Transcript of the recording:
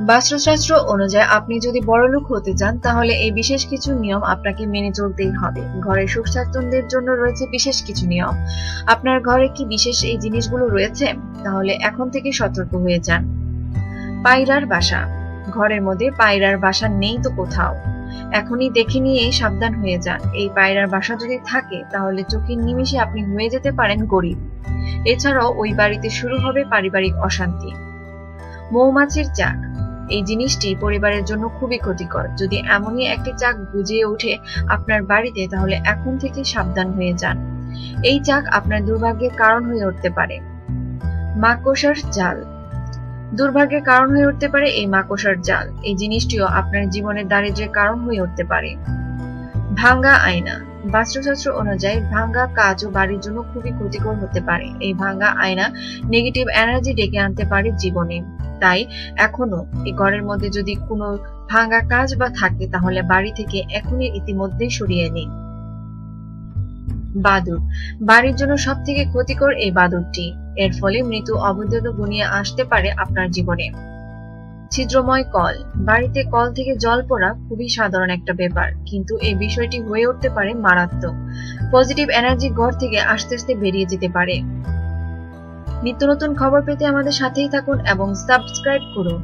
বাস্তুশাস্ত্র অনুযায়ী আপনি যদি বড়লোক হতে চান, তাহলে এই বিশেষ কিছু নিয়ম আপনাকে মেনে চলতেই হবে। ঘরের সুখ স্বাচ্ছন্দ্যের জন্য রয়েছে বিশেষ কিছু নিয়ম। আপনার ঘরে কি বিশেষ এই জিনিসগুলো রয়েছে? তাহলে এখন থেকে সতর্ক হয়ে যান। পায়রার বাসা। ঘরের মধ্যে পায়রার বাসা নেই তো কোথাও। এখনই দেখে নিয়ে সাবধান হয়ে যান। এই পায়রার বাসা যদি থাকে, তাহলে চোখের নিমিষে আপনি হয়ে যেতে পারেন গরিব। এছাড়াও ওই বাড়িতে শুরু হবে পারিবারিক অশান্তি। মৌমাছির চাক। এই জিনিসটি পরিবারের জন্য খুবই ক্ষতিকর। যদি এমনই একটি চাক গুজিয়ে ওঠে আপনার বাড়িতে, তাহলে এখন থেকে সাবধান হয়ে যান। এই চাক আপনার দুর্ভাগ্যের কারণ হয়ে উঠতে পারে। মাকড়সার জাল। দুর্ভাগ্যের কারণ হয়ে উঠতে পারে এই মাকড়সার জাল। এই জিনিসটিও আপনার জীবনের দারিদ্রের কারণ হয়ে উঠতে পারে। ভাঙ্গা আয়না। বাস্তুশাস্ত্র অনুযায়ী ভাঙ্গা কাজ ও বাড়ির জন্য খুবই ক্ষতিকর হতে পারে। এই ভাঙ্গা আয়না নেগেটিভ এনার্জি ডেকে আনতে পারে জীবনে। তাই এখনও এই ঘরের মধ্যে যদি কোনো ভাঙ্গা কাজ বা থাকে, তাহলে বাড়ি থেকে এখনই ইতিমধ্যে সরিয়ে নিন। বাদুর বাড়ির জন্য সব থেকে ক্ষতিকর এই বাদুরটি এর ফলে মৃত্যু অবৈধ গুনিয়ে আসতে পারে আপনার জীবনে। ছিদ্রময় কল। বাড়িতে কল থেকে জল পড়া খুবই সাধারণ একটা ব্যাপার, কিন্তু এই বিষয়টি হয়ে উঠতে পারে মারাত্মক। পজিটিভ এনার্জি ঘর থেকে আস্তে আস্তে বেরিয়ে যেতে পারে। নিত্য নতুন খবর পেতে আমাদের সাথেই থাকুন এবং সাবস্ক্রাইব করুন।